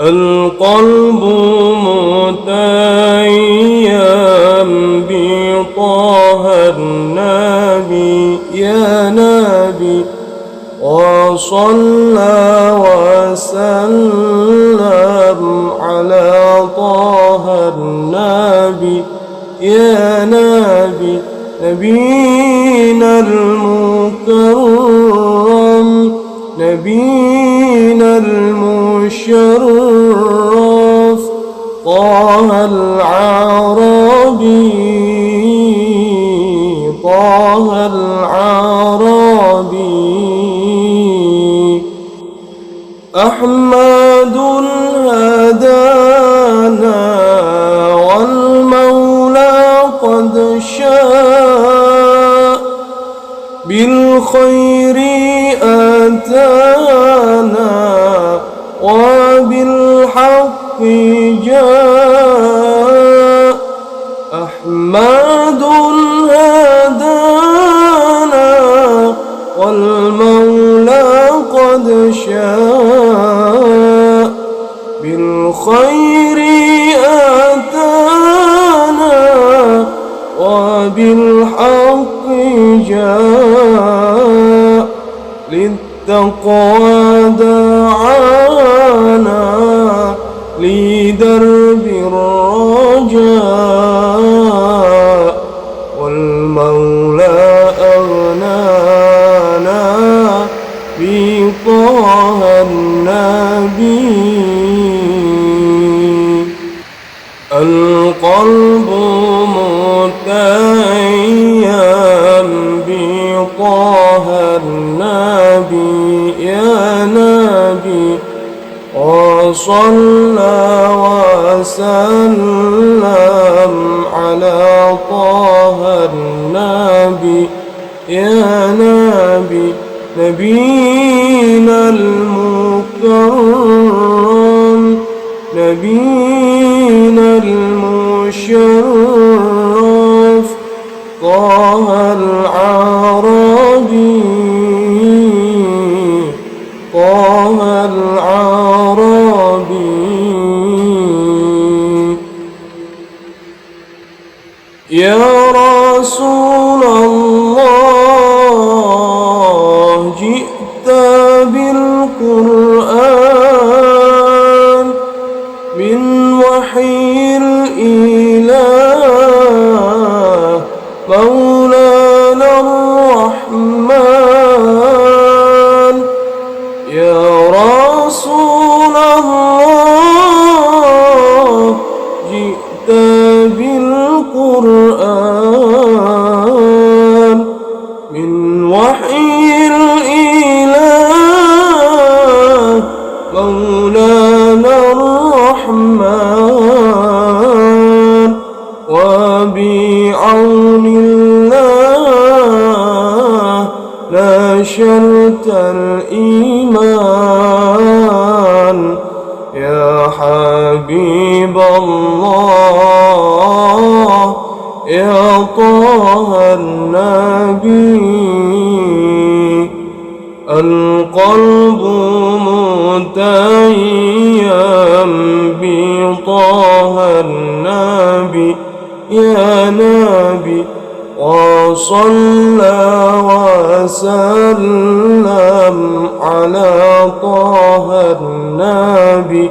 القلب متيم بطه النبي يا نبي. وصلى وسلم على طه النبي يا نبي. نبينا المكرم نبينا المشرف طه العربي طه العربي. أحمد هدانا والمولى قد شاء. بالخير أتانا وبالحق جاء أحمد هدانا والمولى قد شاء بالخير أتانا وبالحق جاء للتقوى دعانا لدرب الرجاء والمولى أغنانا بطه النبي. القلب متيم يا نبي وصلى وسلم على طه النبي. يا نبي نبينا المكرم نبينا المشرف. طه العربي يا رسول الله جئت بالقرآن من وحي الإله. بالقرآن من وحي الإله مولانا الرحمن وبعون الله نشرت الإيمان طه النبي القلب متيم بطه النبي. يا نبي وصلى وسلم على طه النبي.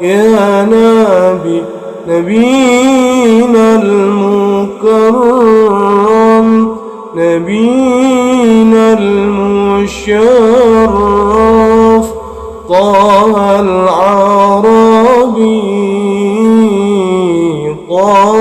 يا نبي نبينا الكرام نبينا المشرف طه العربي طه